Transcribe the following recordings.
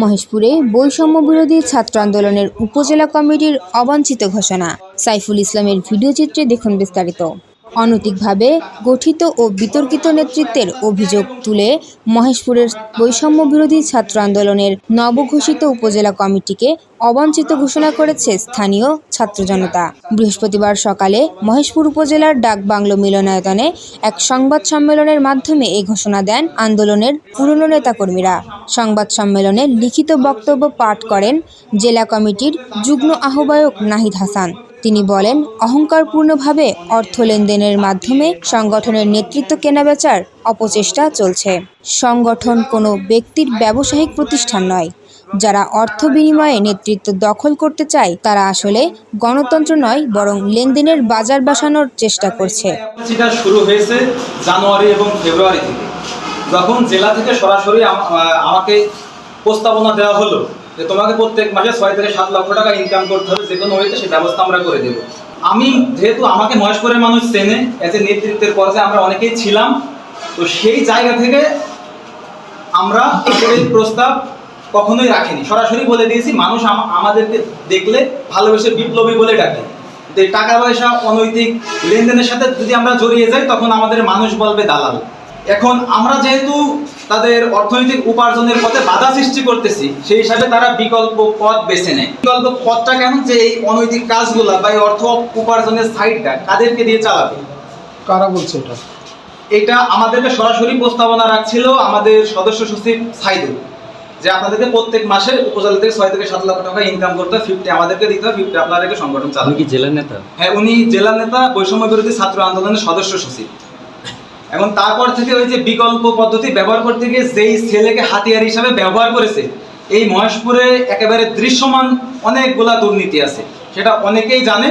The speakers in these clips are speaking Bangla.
মহেশপুরে বৈষম্য বিরোধী ছাত্র আন্দোলনের উপজেলা কমিটির অবাঞ্ছিত ঘোষণা। সাইফুল ইসলামের ভিডিও চিত্রে দেখুন বিস্তারিত। অনৈতিকভাবে গঠিত ও বিতর্কিত নেতৃত্বের অভিযোগ তুলে মহেশপুরের বৈষম্য বিরোধী ছাত্র আন্দোলনের নবঘোষিত উপজেলা কমিটিকে অবাঞ্ছিত ঘোষণা করেছে স্থানীয় ছাত্র জনতা। বৃহস্পতিবার সকালে মহেশপুর উপজেলার ডাকবাংলো মিলনায়তনে এক সংবাদ সম্মেলনের মাধ্যমে এই ঘোষণা দেন আন্দোলনের পুরনো নেতাকর্মীরা। সংবাদ সম্মেলনে লিখিত বক্তব্য পাঠ করেন জেলা কমিটির যুগ্ম আহ্বায়ক নাহিদ হাসান। তিনি বলেন, অহংকারপূর্ণভাবে অর্থ লেনদেনের মাধ্যমে সংগঠনের নেতৃত্ব কেনাবেচার অপচেষ্টা চলছে। সংগঠন কোনো ব্যক্তির ব্যবসায়িক প্রতিষ্ঠান নয়। যারা অর্থ বিনিময়ে নেতৃত্ব দখল করতে চায়, তারা আসলে গণতন্ত্র নয়, বরং লেনদেনের বাজার বাসানোর চেষ্টা করছে। যেটা শুরু হয়েছে জানুয়ারি এবং ফেব্রুয়ারি থেকে। যখন জেলা থেকে সরাসরি আমাকে প্রস্তাবনা দেওয়া হলো যে তোমাকে প্রত্যেক মাসে ছয় থেকে সাত লক্ষ টাকা ইনকাম করতে হবে, যে কোনো হয়েছে সে ব্যবস্থা আমরা করে দেবো। আমি যেহেতু আমাকে মহেশপুরের মানুষ চেনে এজ এ নেতৃত্বের পর্যায়ে আমরা অনেকেই ছিলাম, তো সেই জায়গা থেকে আমরা এই প্রস্তাব কখনোই রাখিনি। সরাসরি বলে দিয়েছি, মানুষ আমাদেরকে দেখলে ভালোবেসে বিপ্লবী বলে ডাকে। তো টাকা পয়সা, অনৈতিক লেনদেনের সাথে যদি আমরা জড়িয়ে যাই, তখন আমাদের মানুষ বলবে দালাল। এখন আমরা যেহেতু তাদের অর্থনৈতিক উপার্জনের পথে বাধা সৃষ্টি করতেছি সেই হিসাবে তারা বিকল্প পথ বেছে নেয়। বিকল্প পথটা কেন যে এই অনৈতিক কাজগুলা বা এই অর্থ উপার্জনের সাইডটা কাদেরকে দিয়ে চালাবে? কারা বলছে এটা? এটা আমাদেরকে সরাসরি প্রস্তাবনা রাখছিল আমাদের সদস্য সচিব সাইদুল যে আপনাদেরকে প্রত্যেক মাসে উপজেলা থেকে ছয় থেকে সাত লাখ টাকা ইনকাম করতে হয় ফিফটি আমাদেরকে দিতে হবে ফিফটি আপনাদেরকে সংগঠন চালাবে কি জেলার নেতা? হ্যাঁ উনি জেলা নেতা বৈষম্য বিরোধী ছাত্র আন্দোলনের সদস্য সচিব। এখন তারপর থেকে ওই যে বিকল্প পদ্ধতি ব্যবহার করতে গিয়ে যেই ছেলেকে হাতিয়ার হিসাবে ব্যবহার করেছে, এই মহেশপুরে একেবারে দৃশ্যমান অনেকগুলা দুর্নীতি আছে। সেটা অনেকেই জানে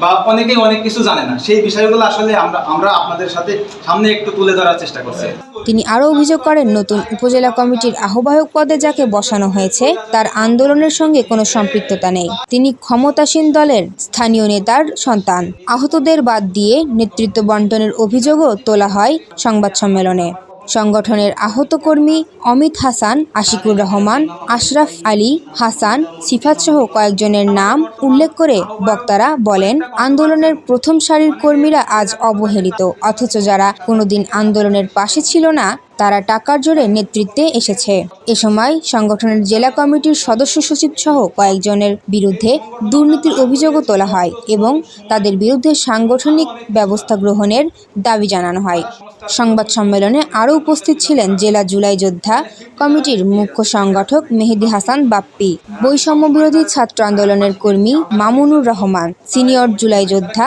বা অনেকেই অনেক কিছু জানে না। সেই বিষয়গুলো আসলে আমরা আমরা আপনাদের সাথে সামনে একটু তুলে ধরার চেষ্টা করছি। তিনি আরও অভিযোগ করেন, নতুন উপজেলা কমিটির আহ্বায়ক পদে যাকে বসানো হয়েছে, তার আন্দোলনের সঙ্গে কোনো সম্পৃক্ততা নেই। তিনি ক্ষমতাসীন দলের স্থানীয় নেতার সন্তান। আহতদের বাদ দিয়ে নেতৃত্ব বন্টনের অভিযোগও তোলা হয় সংবাদ সম্মেলনে। সংগঠনের আহত কর্মী অমিত হাসান, আশিকুর রহমান, আশরাফ আলী হাসান, সিফাত সহ কয়েকজনের নাম উল্লেখ করে বক্তারা বলেন, আন্দোলনের প্রথম সারির কর্মীরা আজ অবহেলিত। অথচ যারা কোনোদিন আন্দোলনের পাশে ছিল না, তারা টাকার জোরে নেতৃত্বে এসেছে। এ সময় সংগঠনের জেলা কমিটির সদস্য সচিব সহ কয়েকজনের বিরুদ্ধে দুর্নীতির অভিযোগও তোলা হয় এবং তাদের বিরুদ্ধে সাংগঠনিক ব্যবস্থা গ্রহণের দাবি জানানো হয়। সংবাদ সম্মেলনে আরও উপস্থিত ছিলেন জেলা জুলাই যোদ্ধা কমিটির মুখ্য সংগঠক মেহেদি হাসান বাপ্পি, বৈষম্য বিরোধী ছাত্র আন্দোলনের কর্মী মামুনুর রহমান, সিনিয়র জুলাই যোদ্ধা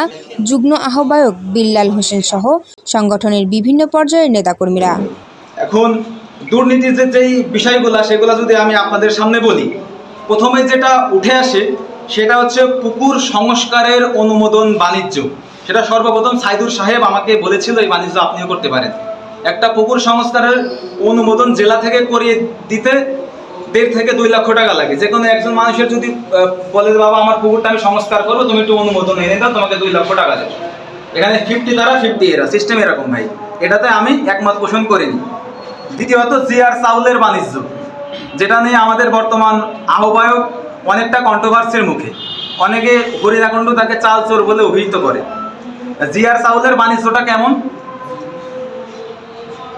যুগ্ম আহ্বায়ক বিল্লাল হোসেন সহ সংগঠনের বিভিন্ন পর্যায়ের নেতাকর্মীরা। এখন দুর্নীতির যেই বিষয়গুলো, সেগুলো যদি আমি আপনাদের সামনে বলি, প্রথমে যেটা উঠে আসে, সেটা হচ্ছে পুকুর সংস্কারের অনুমোদন বাণিজ্য। সেটা সর্বপ্রথম সাইদুর সাহেব আমাকে বলেছিল এই বাণিজ্য আপনিও করতে পারেন। একটা পুকুর সংস্কারের অনুমোদন জেলা থেকে করিয়ে দিতে দেড় থেকে দুই লক্ষ টাকা লাগে। যে কোনো একজন মানুষের যদি বলে বাবা, আমার পুকুরটা আমি সংস্কার করব, তুমি একটু অনুমোদন এনে দাও, তোমাকে দুই লক্ষ টাকা দেবো। এখানে ফিফটি তারা ফিফটি এরা সিস্টেম এরকম ভাই। এটাতে আমি একমত পোষণ করিনি। দ্বিতীয়ত জিআর চাউলের বাণিজ্য, যেটা নিয়ে আমাদের বর্তমান আহ্বায়ক অনেকটা কন্ট্রোভার্সির মুখে। অনেকে হরিণাকুণ্ড তাকে চাল চোর বলে অভিহিত করে। জিআর চাউলের বাণিজ্যটা কেমন?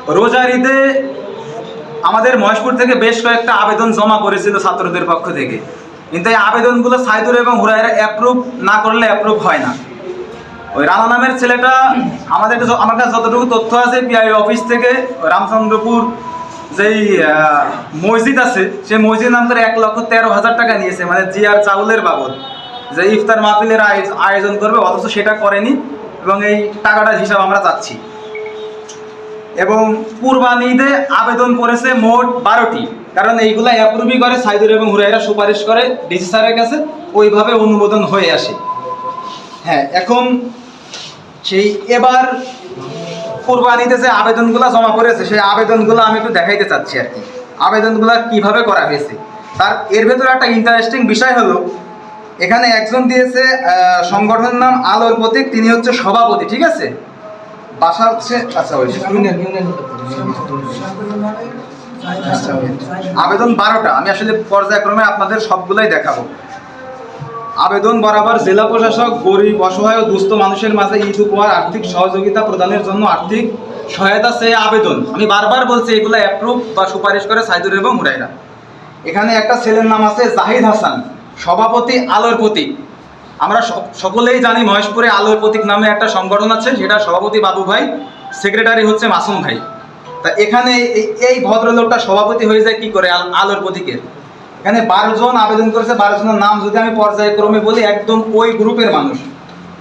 রোজার ঈদে আমাদের মহেশপুর থেকে বেশ কয়েকটা আবেদন জমা করেছিল ছাত্রদের পক্ষ থেকে। কিন্তু এই আবেদনগুলো সাইদুর এবং হুরাইরা অ্যাপ্রুভ না করলে অ্যাপ্রুভ হয় না। ওই রানা নামের ছেলেটা আমাদের আমার কাছে যতটুকু তথ্য আছে পিআই অফিস থেকে রামচন্দ্রপুর যেই মসজিদ আছে, সেই মসজিদ নাম করে এক লক্ষ তেরো হাজার টাকা নিয়েছে মানে জিয়ার চাউলের বাবদ। যে ইফতার মাহফিলের আয়োজ- আয়োজন করবে, অথচ সেটা করেনি। এবং এই টাকাটার হিসাব আমরা চাচ্ছি। এবং কুরবানি ঈদে আবেদন করেছে মোট বারোটি। কারণ এইগুলা অ্যাপ্রুভই করে সাইদুর এবং হুরাইরা সুপারিশ করে ডিসি স্যারের কাছে ওইভাবে অনুমোদন হয়ে আসে। হ্যাঁ এখন সেই এবার কোরবানিতে যে আবেদনগুলো জমা করেছে, সেই আবেদনগুলো আমি একটু দেখাইতে চাচ্ছি আর কি। আবেদনগুলো কীভাবে করা হয়েছে? তার, এর ভেতরে একটা ইন্টারেস্টিং বিষয় হলো এখানে একজন দিয়েছে আহ, সংগঠনের নাম আলোর প্রতীক তিনি হচ্ছে সভাপতি ঠিক আছে? বাসা হচ্ছে আচ্ছা ওই ইউনিয়ন আবেদন বারোটা আমি আসলে পর্যায়ক্রমে আপনাদের সবগুলাই দেখাবো। আবেদন বরাবর জেলা প্রশাসক গরিব অসহায় ও দুস্থ মানুষের মাঝে ঈদ উপহার আর্থিক সহযোগিতা প্রদানের জন্য আর্থিক সহায়তা চেয়ে আবেদন। আমি বারবার বলছি এগুলো অ্যাপ্রুভ বা সুপারিশ করে সাইদুর এবং হুরাইরা এখানে একটা ছেলের নাম আছে জাহিদ হাসান। সভাপতি আলোর প্রতীক। আমরা সক- সকলেই জানি মহেশপুরে আলোর প্রতীক নামে একটা সংগঠন আছে সেটা সভাপতি বাবু ভাই সেক্রেটারি হচ্ছে মাসুম ভাই। তা এখানে এই- ভদ্রলোকটা সভাপতি হয়ে যায় কি করে আল- আলোর প্রতীকের? এখানে বারো জন আবেদন করেছে, বারো জনের নাম যদি আমি পর্যায়ক্রমে বলি, একদম ওই গ্রুপের মানুষ।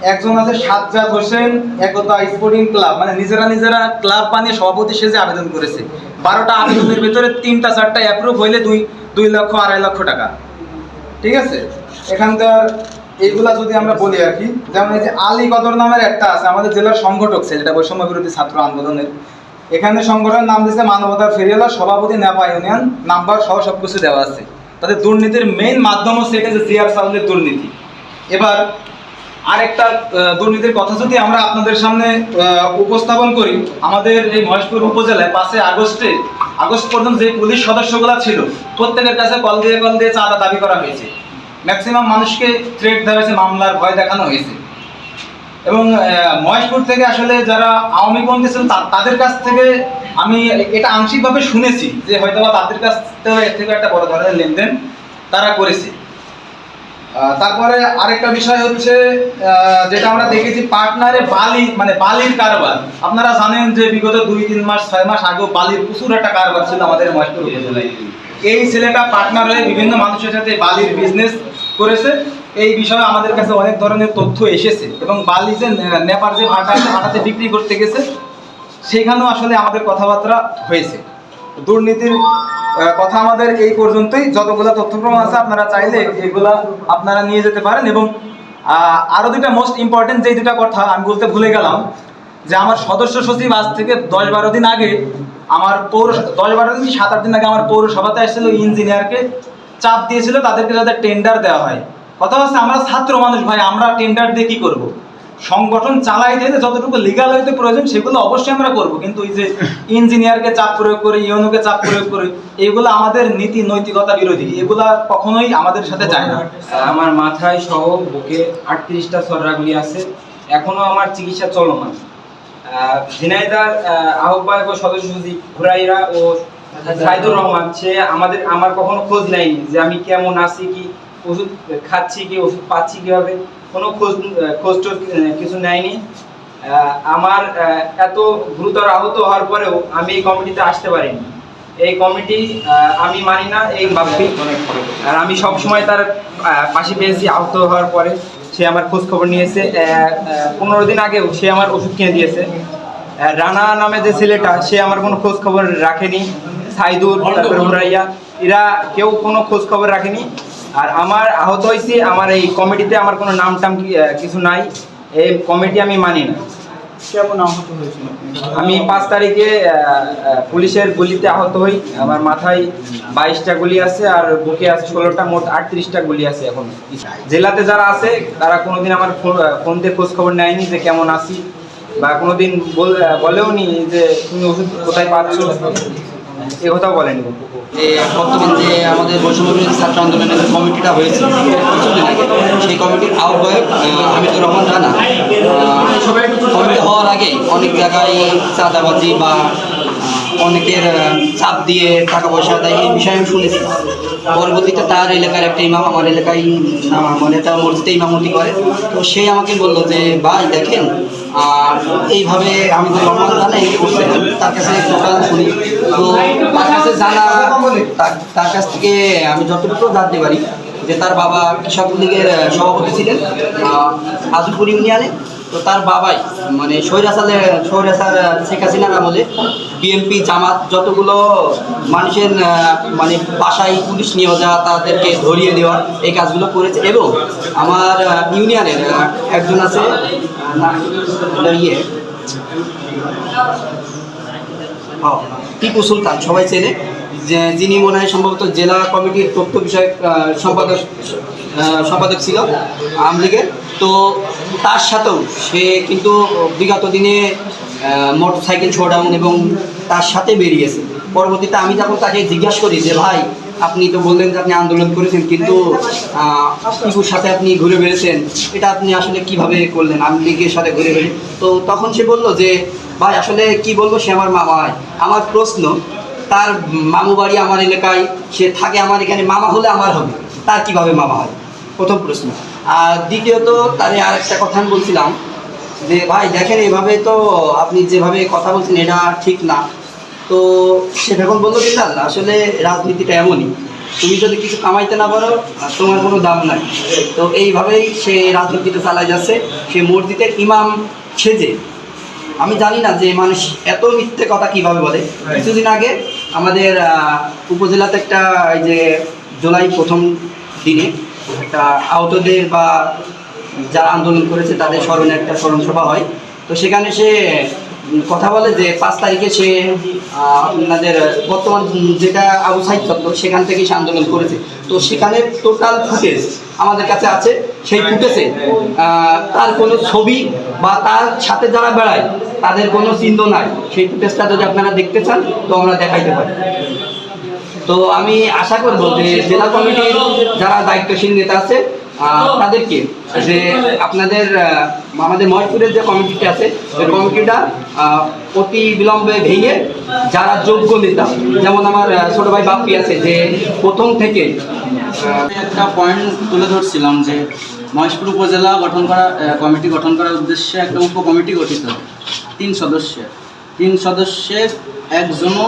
একজন আছে সাজ্জাদ হোসেন, একতা স্পোর্টিং ক্লাব মানে নিজেরা নিজেরা ক্লাব বানিয়ে সভাপতি সেজে আবেদন করেছে। বারোটা আবেদনের ভিতরে তিনটা, চারটা অ্যাপ্রুভ হইলে দুই দুই লক্ষ, আড়াই লক্ষ টাকা। ঠিক আছে? এখানকার এইগুলা যদি আমরা বলি আর কি, যেমন এই যে আলী কদর নামের একটা আছে, আমাদের জেলার সংগঠক সে, যেটা বৈষম্য বিরোধী ছাত্র আন্দোলনের। এখানে সংগঠনের নাম দিয়েছে মানবতার ফেরিয়ালা সভাপতি, নেপা ইউনিয়ন, নাম্বার সহ সব কিছু দেওয়া আছে। তাদের দুর্নীতির মেইন মাধ্যম হচ্ছে এটা যে জিয়ার সাউলের দুর্নীতি। এবার, আরেকটা দুর্নীতির কথা যদি আমরা আপনাদের সামনে উপস্থাপন করি, আমাদের এই মহেশপুর উপজেলায় পাঁচই আগস্টে আগস্ট পর্যন্ত যে পুলিশ সদস্যগুলো ছিল, প্রত্যেকের কাছে কল দিয়ে কল দিয়ে চাঁদা দাবি করা হয়েছে। ম্যাক্সিমাম মানুষকে থ্রেট দেওয়া হয়েছে, মামলার ভয় দেখানো হয়েছে। এবং মহেশপুর থেকে আসলে যারা আওয়ামী পন্থী ছিল তাদের কাছ থেকে আমি এটা আংশিকভাবে শুনেছি যে হয়তো তাদের কাছ থেকে একটা বড় ধরনের লেনদেন তারা করেছে। তারপরে আরেকটা বিষয় হচ্ছে যেটা আমরা দেখেছি পার্টনারে বালি মানে বালির কারবার। আপনারা জানেন যে বিগত দুই, তিন মাস, ছয় মাস আগেও বালির প্রচুর একটা কারবার ছিল আমাদের মহেশপুর উপজেলায়। এই ছেলেটা পার্টনার হয়ে বিভিন্ন মানুষের সাথে বালির বিজনেস করেছে। এই বিষয়ে আমাদের কাছে অনেক ধরনের তথ্য এসেছে এবং বালি যে নেপার যে ভাটা আছে, ভাটাতে বিক্রি করতে গেছে, সেখানেও আসলে আমাদের কথাবার্তা হয়েছে। দুর্নীতির কথা আমাদের এই পর্যন্তই। যতগুলো তথ্য প্রমাণ আছে আপনারা চাইলে এগুলা আপনারা নিয়ে যেতে পারেন এবং আহ, আরও দুটা মোস্ট ইম্পর্টেন্ট যে দুটা কথা আমি বলতে ভুলে গেলাম যে আমার সদস্য সচিব আজ থেকে দশ বারো দিন আগে আমার পৌর দশ বারো দিন সাত আট দিন আগে আমার পৌরসভাতে এসেছিল ইঞ্জিনিয়ারকে চাপ দিয়েছিল তাদেরকে যাতে টেন্ডার দেওয়া হয়। কথা হচ্ছে আমরা ছাত্র মানুষ ভাই আমরা টেন্ডার দিয়ে কি করব? সংগঠন চালাইতে যতটুকু লিগাল হইতে প্রয়োজন সেগুলো অবশ্যই আমরা করব। কিন্তু এই যে ইঞ্জিনিয়ারকে চাপ প্রয়োগ করি ইউনোকে চাপ প্রয়োগ করি এগুলো আমাদের নীতি নৈতিকতা বিরোধী। এগুলা কখনোই আমাদের সাথে যায় না। আমার মাথায় সহ বুকে আটত্রিশটা সররাগুলি আছে। এখনও আমার চিকিৎসা চলমান। ঝিনাইদার আহ, আহ্বায়ক ও সদস্য সচিব ঘুরাইরা ও সাইদুর রহমান সে আমাদের আমার কখনো খোঁজ নেয়নি যে আমি কেমন আছি কি ওষুধ খাচ্ছি কি ওষুধ পাচ্ছি কীভাবে। কোনো খোঁজ খোঁজ কিছু নেয়নি। আমার এত গুরুতর আহত হওয়ার পরেও আমি এই কমিটিতে আসতে পারিনি। এই কমিটি আমি মানি না, এই বাপ্পি আর আমি সব সময় তার পাশে পেয়েছি আহত হওয়ার পরে। সে আমার খোঁজ খবর নিয়েছে পনেরো দিন আগেও সে আমার ওষুধ কিনে দিয়েছে। রানা নামে যে ছেলেটা, সে আমার কোনো খোঁজ খবর রাখেনি। সাইদুর, তারপরে এরা কেউ কোনো খোঁজ খবর রাখেনি। আর আমার আহত হয়েছি আমার এই কমিটিতে আমার কোনো নাম টাম কিছু নাই। এই কমিটি আমি মানি না। কেমন আহত হয়েছিল আমি পাঁচ তারিখে পুলিশের গুলিতে আহত হই। আমার মাথায় বাইশটা গুলি আছে আর বুকে আছে ষোলোটা মোট আটত্রিশটা গুলি আছে এখন। জেলাতে যারা আছে তারা কোনোদিন আমার ফোন- আহ, ফোন দিয়ে খোঁজ খবর নেয়নি যে কেমন আছি বা কোনোদিন বলেও নি যে তুমি ওষুধ কোথায় পাচ্ছ। এ কথাও বলেনি। যে বর্তমান যে আমাদের বৈষম্য ছাত্র আন্দোলনের যে কমিটিটা হয়েছে আগে সেই কমিটির আহ্বায়ক আহ, হামিদুর রহমান রানা কমিটি হওয়ার আগে অনেক জায়গায় চাঁদাবাজি বা অনেকের চাপ দিয়ে টাকা পয়সা দেয় এই বিষয়ে আমি শুনেছি। পরবর্তীতে তার এলাকার একটা ইমাম আমার এলাকায় আহ, মানে একটা মসজিদে ইমামতি করে। তো সে আমাকে বলল যে ভাই দেখেন আর এইভাবে আমি তো তার কাছে টোটাল শুনি। তো তার কাছে জানা, তার- কাছ থেকে আমি যতটুকু জানতে পারি যে তার বাবা কৃষক লীগের সভাপতি ছিলেন আজপুর ইউনিয়নে। তো তার বাবাই মানে সৈরাসালের সৈরাসার শেখ হাসিনার আমলে বিএনপি জামাত যতগুলো মানুষের মানে বাসায় পুলিশ নিয়ে যাওয়া তাদেরকে ধরিয়ে দেওয়া এই কাজগুলো করেছে। এবং আমার ইউনিয়নের একজন আছে ইয়ে হ্যাঁ, টিপু সুলতান সবাই চেনে যে যিনি মনে হয় সম্ভবত জেলা কমিটির তথ্য বিষয়ক সম্পাদক সম্পাদক ছিল আওয়ামী লীগের। তো তার সাথেও সে কিন্তু বিগত দিনে মোটর সাইকেল ছোড়াউন এবং তার সাথে বেরিয়েছে। পরবর্তীতে আমি যখন তাকে জিজ্ঞাসা করি যে, ভাই, আপনি তো বললেন যে আপনি আন্দোলন করেছেন, কিন্তু টিপুর সাথে আপনি ঘুরে বেড়েছেন, এটা আপনি আসলে কীভাবে করলেন? আমি লীগের সাথে ঘুরে বেড়ে তো তখন সে বলল যে, ভাই, আসলে কি বলব, সে আমার মামা হয় আমার প্রশ্ন, তার মামু বাড়ি আমার এলাকায়, সে থাকে আমার এখানে, মামা হলে আমার হবে। তার কীভাবে মামা হয়? প্রথম প্রশ্ন। আর দ্বিতীয়ত তারে আর একটা কথা আমি বলছিলাম যে, ভাই, দেখেন এভাবে তো আপনি যেভাবে কথা বলছেন, এটা ঠিক না। তো সে এখন বলল না আসলে রাজনীতিটা এমনই। তুমি যদি কিছু কামাইতে না পারো তোমার কোনো দাম নাই। তো এইভাবেই সে রাজনীতিটা চালায় যাচ্ছে। সে মসজিদের ইমাম সেজে। আমি জানি না যে মানুষ এত মিথ্যে কথা কীভাবে বলে। কিছুদিন আগে আমাদের উপজেলাতে একটা, এই যে জুলাই প্রথম দিনে একটা আহতদের বা যারা আন্দোলন করেছে, তাদের স্মরণে একটা স্মরণ সভা হয়। তো সেখানে সে কথা বলে যে, পাঁচ তারিখে সে আপনাদের বর্তমান যেটা আবু চত্বর সেখান থেকে সে আন্দোলন করেছে। তো সেখানে টোটাল ফুটেজ আমাদের কাছে আছে। সেই ফুটেজে তার কোনো ছবি বা তার সাথে যারা বেড়ায়, তাদের কোনো চিহ্ন নাই। সেই ফুটেজটা যদি আপনারা দেখতে চান, তো আমরা দেখাইতে পারি। তো আমি আশা করব যে জেলা কমিটির যারা দায়িত্বশীল নেতা আছে তাদেরকে যে আপনাদের আমাদের মহেশপুরের যে কমিটিটা আছে ওই কমিটিটা অতি বিলম্বে ভেঙে যারা যোগ্য নেতা, যেমন আমার ছোট ভাই বাপ্পি আছে, যে প্রথম থেকে একটা পয়েন্ট তুলে ধরছিলাম যে মহেশপুর উপজেলা গঠন করা কমিটি গঠন করার উদ্দেশ্যে একটা উপ কমিটি গঠিত, তিন সদস্যের। তিন সদস্যের একজনও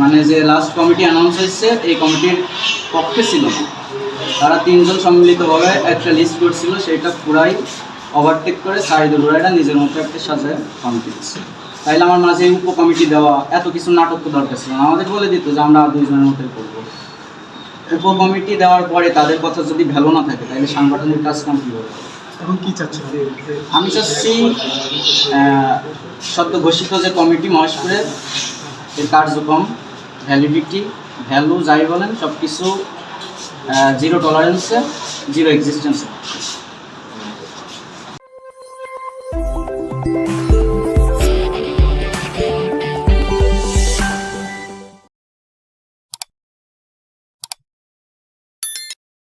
মানে যে লাস্ট কমিটি অ্যানাউন্স হয়েছে এই কমিটির পক্ষে ছিল তারা তিনজন সম্মিলিতভাবে একটা লিস্ট করছিল সেটা পুরাই ওভারটেক করে সাইদুল রায়রা নিজের মতো একটা সাজায় কমিটি দিচ্ছে। তাইলে আমার মাঝে উপ কমিটি দেওয়া এত কিছু নাটক তো দরকার ছিল না। আমাদের বলে দিত যে আমরা দুইজনের মতোই করব। উপ কমিটি দেওয়ার পরে তাদের কথা যদি ভালো না থাকে তাহলে সাংগঠনিক কাজ কাম কী হবে। এখন কি চাচ্ছেন? আমি চাচ্ছি সদ্য ঘোষিত যে কমিটি মহেশপুরের এর কার্যক্রম ভ্যালিডিটি ভ্যালু যাই বলেন সব কিছু জিরো টলারেন্সে জিরো এক্সিস্টেন্সে